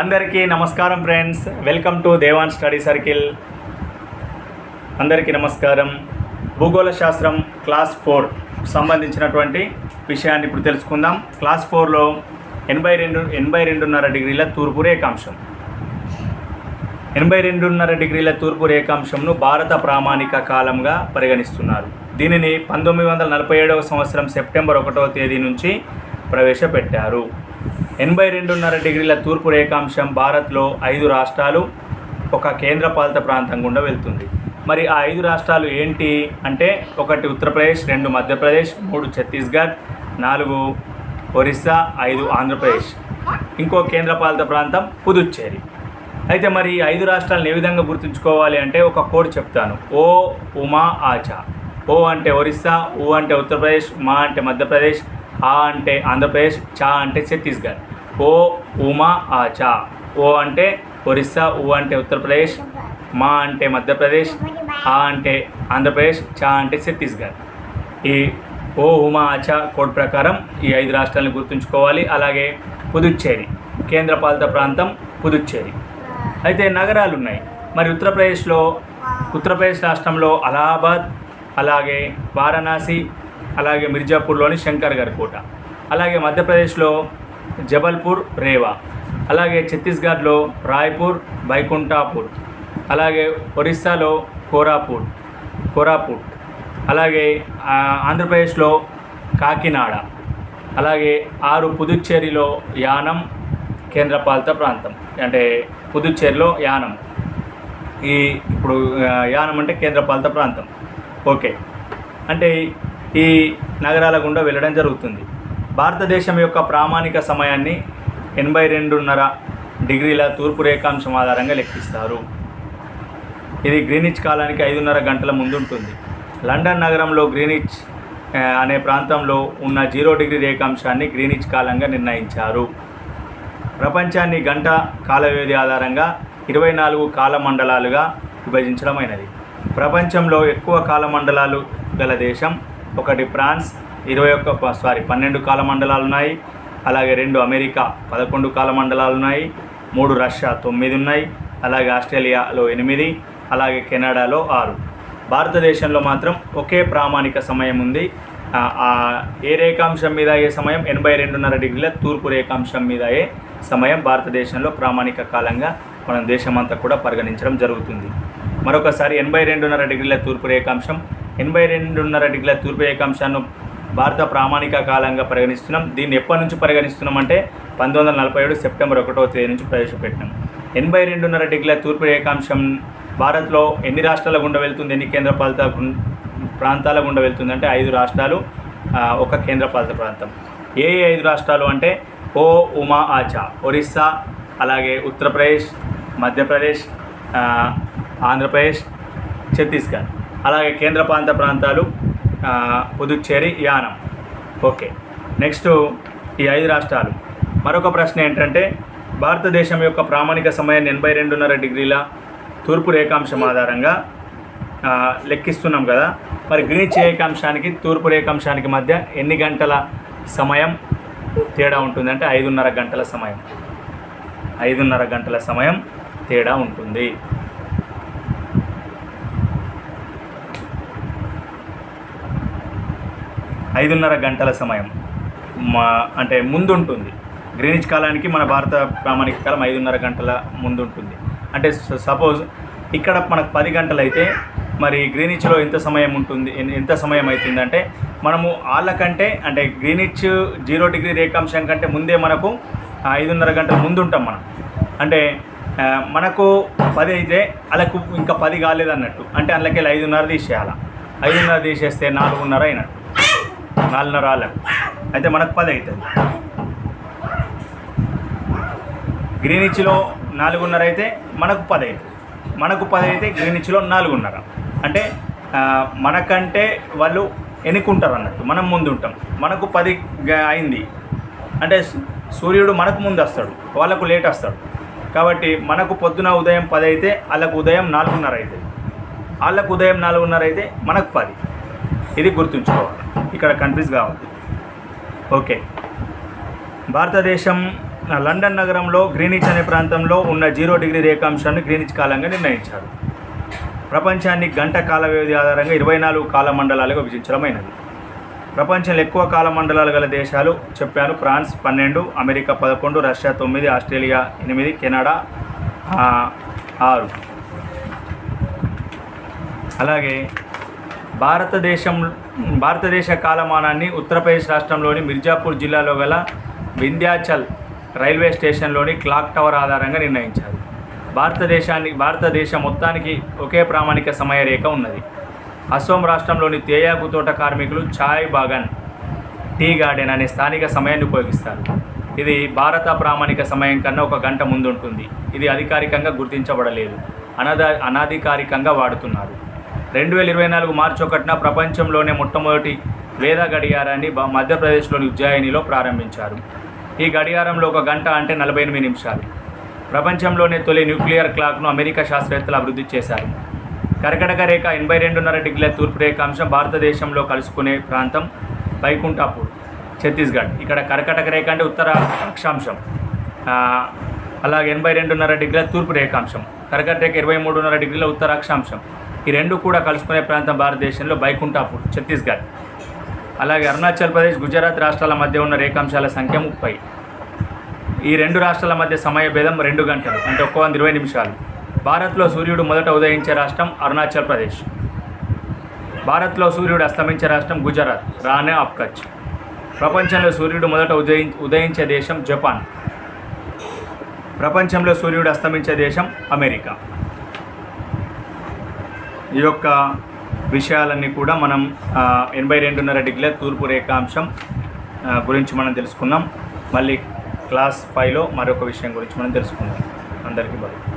అందరికీ నమస్కారం friends welcome to Devan study circle అందరికీ నమస్కారం. భూగోళ శాస్త్రం క్లాస్ ఫోర్ సంబంధించినటువంటి విషయాన్ని ఇప్పుడు తెలుసుకుందాం. క్లాస్ ఫోర్లో ఎనభై రెండు ఎనభై రెండున్నర డిగ్రీల తూర్పు రేఖాంశం. ఎనభై రెండున్నర డిగ్రీల తూర్పు రేఖాంశంను భారత ప్రామాణిక కాలంగా పరిగణిస్తున్నారు. దీనిని పంతొమ్మిది వందల నలభై ఏడవ సంవత్సరం సెప్టెంబర్ ఒకటవ తేదీ నుంచి ప్రవేశపెట్టారు. ఎనభై రెండున్నర డిగ్రీల తూర్పు రేఖాంశం భారత్లో ఐదు రాష్ట్రాలు ఒక కేంద్రపాలిత ప్రాంతం గుండా వెళ్తుంది. మరి ఆ ఐదు రాష్ట్రాలు ఏంటి అంటే ఒకటి ఉత్తరప్రదేశ్ రెండు మధ్యప్రదేశ్ మూడు ఛత్తీస్గఢ్ నాలుగు ఒరిస్సా ఐదు ఆంధ్రప్రదేశ్. ఇంకో కేంద్రపాలిత ప్రాంతం పుదుచ్చేరి. అయితే మరి ఈ ఐదు రాష్ట్రాలను ఏ విధంగా గుర్తుంచుకోవాలి అంటే ఒక కోడ్ చెప్తాను. ఓ ఉమా ఆచా. ఓ అంటే ఒరిస్సా ఊ అంటే ఉత్తరప్రదేశ్ మా అంటే మధ్యప్రదేశ్ ఆ అంటే ఆంధ్రప్రదేశ్ చా అంటే ఛత్తీస్గఢ్. ఓ ఉమా ఆచా ఓ అంటే ఒరిస్సా ఊ అంటే ఉత్తరప్రదేశ్ మా అంటే మధ్యప్రదేశ్ ఆ అంటే ఆంధ్రప్రదేశ్ చా అంటే ఛత్తీస్గఢ్. ఈ ఓ ఉమా ఆచా కోడ్ ప్రకారం ఈ ఐదు రాష్ట్రాలను గుర్తుంచుకోవాలి. అలాగే పుదుచ్చేరి కేంద్రపాలిత ప్రాంతం పుదుచ్చేరి. అయితే నగరాలు ఉన్నాయి మరి ఉత్తరప్రదేశ్లో ఉత్తరప్రదేశ్ రాష్ట్రంలో అలహాబాద్ అలాగే వారణాసి అలాగే మిర్జాపూర్లోని శంకర్ గారి కోట. అలాగే మధ్యప్రదేశ్లో జబల్పూర్ రేవా. అలాగే ఛత్తీస్గఢ్లో రాయ్పూర్ బైకుంఠాపూర్ అలాగే ఒరిస్సాలో కోరాపూట్ కోరాపూట్ అలాగే ఆంధ్రప్రదేశ్లో కాకినాడ. అలాగే ఆరు పుదుచ్చేరిలో యానం కేంద్రపాలిత ప్రాంతం. అంటే పుదుచ్చేరిలో యానం. ఈ ఇప్పుడు యానం అంటే కేంద్రపాలిత ప్రాంతం. ఓకే. అంటే ఈ నగరాల గుండా వెళ్ళడం జరుగుతుంది. భారతదేశం యొక్క ప్రామాణిక సమయాన్ని ఎనభై రెండున్నర డిగ్రీల తూర్పు రేఖాంశం ఆధారంగా లెక్కిస్తారు. ఇది గ్రీనిచ్ కాలానికి ఐదున్నర గంటల ముందుంటుంది. లండన్ నగరంలో గ్రీనిచ్ అనే ప్రాంతంలో ఉన్న జీరో డిగ్రీ రేఖాంశాన్ని గ్రీనిచ్ కాలంగా నిర్ణయించారు. ప్రపంచాన్ని గంట కాల వ్యవధి ఆధారంగా ఇరవై నాలుగు కాలమండలాలుగా విభజించడమైనది. ప్రపంచంలో ఎక్కువ కాలమండలాలు గల దేశం ఒకటి ఫ్రాన్స్ ఇరవై ఒక్క సారీ పన్నెండు కాలమండలాలు ఉన్నాయి. అలాగే రెండు అమెరికా పదకొండు కాలమండలాలు ఉన్నాయి. మూడు రష్యా తొమ్మిది ఉన్నాయి. అలాగే ఆస్ట్రేలియాలో ఎనిమిది. అలాగే కెనడాలో ఆరు. భారతదేశంలో మాత్రం ఒకే ప్రామాణిక సమయం ఉంది. ఆ, ఏ రేఖాంశం మీద అయ్యే సమయం? ఎనభై రెండున్నర డిగ్రీల తూర్పు రేఖాంశం మీద అయ్యే సమయం భారతదేశంలో ప్రామాణిక కాలంగా మనం దేశమంతా కూడా పరిగణించడం జరుగుతుంది. మరొకసారి ఎనభై రెండున్నర డిగ్రీల తూర్పు రేఖాంశం. ఎనభై రెండున్నర డిగ్రీల తూర్పు రేఖాంశాన్ని భారత ప్రామాణిక కాలంగా పరిగణిస్తున్నాం. దీన్ని ఎప్పటి నుంచి పరిగణిస్తున్నాం అంటే పంతొమ్మిది వందల నలభై ఏడు సెప్టెంబర్ ఒకటో తేదీ నుంచి ప్రవేశపెట్టినాం. ఎనభై రెండున్నర డిగ్రీల తూర్పు రేఖాంశం భారత్లో ఎన్ని రాష్ట్రాల గుండా వెళ్తుంది? ఎన్ని కేంద్రపాలిత గుం- ప్రాంతాల గుండా వెళ్తుంది అంటే ఐదు రాష్ట్రాలు ఒక కేంద్రపాలిత ప్రాంతం. ఏ ఐదు రాష్ట్రాలు అంటే ఓ ఉమా ఆచా. ఒరిస్సా అలాగే ఉత్తరప్రదేశ్ మధ్యప్రదేశ్ ఆంధ్రప్రదేశ్ ఛత్తీస్గఢ్. అలాగే కేంద్రపాలిత ప్రాంతాలు పుదుచ్చేరి యానం. ఓకే. నెక్స్ట్ ఈ ఐదు రాష్ట్రాలు. మరొక ప్రశ్న ఏంటంటే భారతదేశం యొక్క ప్రామాణిక సమయాన్ని ఎనభై రెండున్నర డిగ్రీల తూర్పు రేఖాంశం ఆధారంగా లెక్కిస్తున్నాం కదా. మరి గ్రీనిచ్ రేఖాంశానికి తూర్పు రేఖాంశానికి మధ్య ఎన్ని గంటల సమయం తేడా ఉంటుంది? అంటే ఐదున్నర గంటల సమయం. ఐదున్నర గంటల సమయం తేడా ఉంటుంది. ఐదున్నర గంటల సమయం మా అంటే ముందు ఉంటుంది గ్రీనిచ్ కాలానికి మన భారత ప్రామాణిక కాలం ఐదున్నర గంటల ముందు ఉంటుంది అంటే సపోజ్ ఇక్కడ మనకు పది గంటలైతే మరి గ్రీనిచ్లో ఎంత సమయం ఉంటుంది ఎంత సమయం అవుతుందంటే మనము వాళ్ళకంటే అంటే గ్రీనిచ్ జీరో డిగ్రీ రేఖాంశం కంటే ముందే మనకు ఐదున్నర గంటల ముందు ఉంటాం మనం. అంటే మనకు పది అయితే వాళ్ళకు ఇంకా పది కాలేదన్నట్టు. అంటే అందులోకి వెళ్ళి ఐదున్నర తీసేయాలి. ఐదున్నర తీసేస్తే నాలుగున్నర అయినట్టు. నాలుగున్నర వాళ్ళకు అయితే మనకు పది అవుతుంది గ్రీనిచ్లో నాలుగున్నర అయితే మనకు పది అవుతుంది మనకు పది అయితే గ్రీనిచ్లో నాలుగున్నర. అంటే మనకంటే వాళ్ళు ఎన్నుకుంటారు అన్నట్టు మనం ముందు ఉంటాం మనకు పది గ- అయింది. అంటే సూర్యుడు మనకు ముందు వస్తాడు వాళ్ళకు లేట్ వస్తాడు. కాబట్టి మనకు పొద్దున ఉదయం పది అయితే వాళ్ళకు ఉదయం నాలుగున్నర అవుతుంది వాళ్ళకు ఉదయం నాలుగున్నర అయితే మనకు పది. ఇది గుర్తుంచుకోవాలి. ఇక్కడ కన్ఫ్యూజ్ కావద్దు ఓకే. భారతదేశం లండన్ నగరంలో గ్రీనిచ్ అనే ప్రాంతంలో ఉన్న జీరో డిగ్రీ రేఖాంశాన్ని గ్రీనిచ్ కాలంగా నిర్ణయించారు. ప్రపంచాన్ని గంట కాల వ్యవధి ఆధారంగా ఇరవై నాలుగు కాల మండలాలుగా విభజించడమైనది ప్రపంచంలో ఎక్కువ కాల మండలాలు గల దేశాలు చెప్పాను. ఫ్రాన్స్ పన్నెండు అమెరికా పదకొండు రష్యా తొమ్మిది ఆస్ట్రేలియా ఎనిమిది కెనడా ఆరు. అలాగే భారతదేశం భారతదేశ కాలమానాన్ని ఉత్తరప్రదేశ్ రాష్ట్రంలోని మిర్జాపూర్ జిల్లాలో గల వింధ్యాచల్ రైల్వే స్టేషన్లోని క్లాక్ టవర్ ఆధారంగా నిర్ణయించారు. భారతదేశాన్ని భారతదేశం మొత్తానికి ఒకే ప్రామాణిక సమయ రేఖ ఉన్నది. అస్సోం రాష్ట్రంలోని తేయాకు తోట కార్మికులు ఛాయ్ బాగన్ టీ గార్డెన్ అనే స్థానిక సమయాన్ని ఉపయోగిస్తారు. ఇది భారత ప్రామాణిక సమయం కన్నా ఒక గంట ముందుంటుంది. ఇది అధికారికంగా గుర్తించబడలేదు. అనధ అనాధికారికంగా వాడుతున్నారు. రెండు వేల ఇరవై నాలుగు మార్చి ఒకటిన ప్రపంచంలోనే మొట్టమొదటి వేద గడియారాన్ని మధ్యప్రదేశ్లోని ఉజ్జాయినిలో ప్రారంభించారు. ఈ గడియారంలో ఒక గంట అంటే నలభై ఎనిమిది నిమిషాలు. ప్రపంచంలోనే తొలి న్యూక్లియర్ క్లాక్ను అమెరికా శాస్త్రవేత్తలు అభివృద్ధి చేశారు. కర్కటక రేఖ ఎనభై రెండున్నర డిగ్రీల తూర్పు రేఖాంశం భారతదేశంలో కలుసుకునే ప్రాంతం వైకుంఠాపూర్ ఛత్తీస్గఢ్. ఇక్కడ కర్కటక రేఖ అంటే ఉత్తర అక్షాంశం. అలాగే ఎనభై రెండున్నర డిగ్రీల తూర్పు రేఖాంశం. కర్కటక రేఖ ఇరవై మూడున్నర డిగ్రీల ఉత్తర అక్షాంశం. ఈ రెండు కూడా కలుసుకునే ప్రాంతం భారతదేశంలో బైకుంఠాపూర్ ఛత్తీస్గఢ్. అలాగే అరుణాచల్ ప్రదేశ్ గుజరాత్ రాష్ట్రాల మధ్య ఉన్న రేఖాంశాల సంఖ్య ముప్పై. ఈ రెండు రాష్ట్రాల మధ్య సమయ భేదం రెండు గంటలు అంటే ఒక్క వంద ఇరవై నిమిషాలు. భారత్లో సూర్యుడు మొదట ఉదయించే రాష్ట్రం అరుణాచల్ ప్రదేశ్. భారత్లో సూర్యుడు అస్తమించే రాష్ట్రం గుజరాత్ రానే ఆఫ్ కచ్. ప్రపంచంలో సూర్యుడు మొదట ఉదయి ఉదయించే దేశం జపాన్. ప్రపంచంలో సూర్యుడు అస్తమించే దేశం అమెరికా. ఈ యొక్క విషయాలన్నీ కూడా మనం ఎనభై రెండున్నర డిగ్రీల తూర్పు రేఖాంశం గురించి మనం తెలుసుకుందాం మళ్ళీ క్లాస్ ఫైవ్లో మరొక విషయం గురించి మనం తెలుసుకుందాం. అందరికీ బాయ్